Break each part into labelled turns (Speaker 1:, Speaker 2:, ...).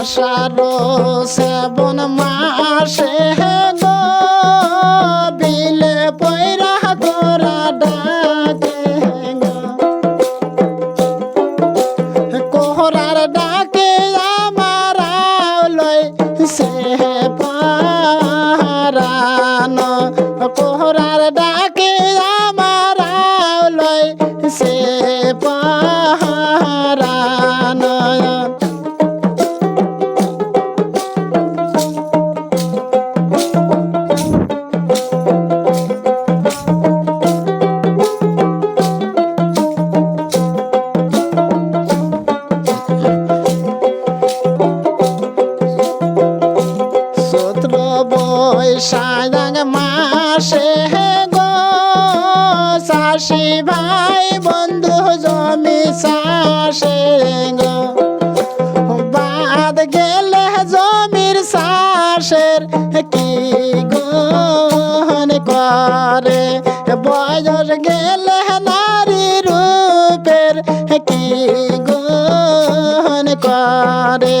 Speaker 1: আষাঢ় শ্রাবণ মাসে গো বিলে পয়রা তোরা ডাকে কোহরার ডাকে আমার লয় সে পারান কোহরার ডাকে গো শাশি ভাই, বন্ধু জমি শাসে গো। বাদ গেলে জমির শাসের কি গুণ করে? বয়স গেলে নারী রূপের কি গুণ করে?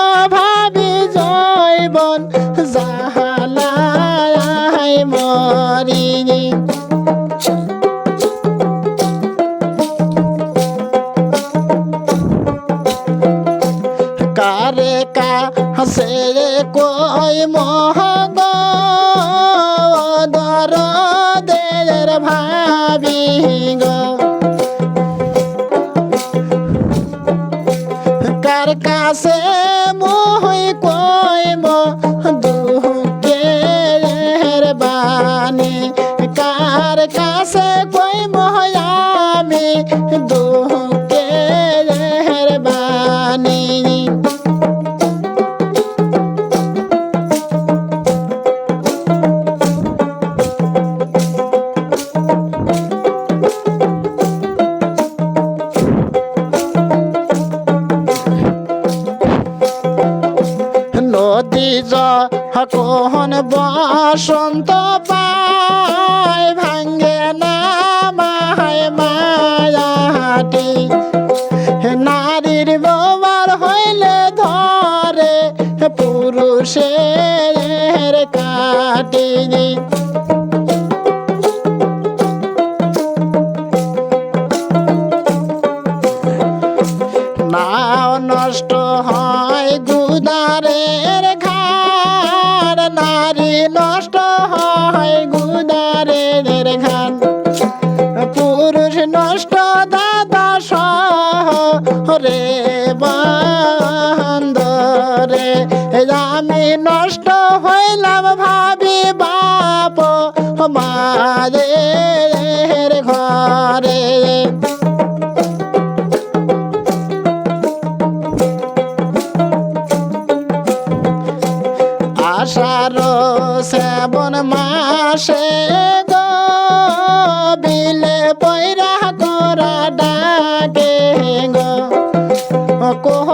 Speaker 1: কারে কা হসে কই মহগ দর দের ভাবি গো। কার কাছে মোহই কই মো দুঃখের বাণী? কার কাছে কই মহায়ামি দুঃখের যখন বসন্ত পায় ভাঙ্গে না মায় মায়াটি নারীর ব্যবহার হইলে ধরে পুরুষের কাটি নষ্ট হয় গুদারের হয় গুদারের ঘাট পুরুষ নষ্ট দাদা সহ রে বান্দরে। আমি নষ্ট হইলাম ভাবি বাপ মাদের ঘরে। আষাঢ় শ্রাবণ মাসে গো বিলে পয়রা করা ডাকে গো। ডা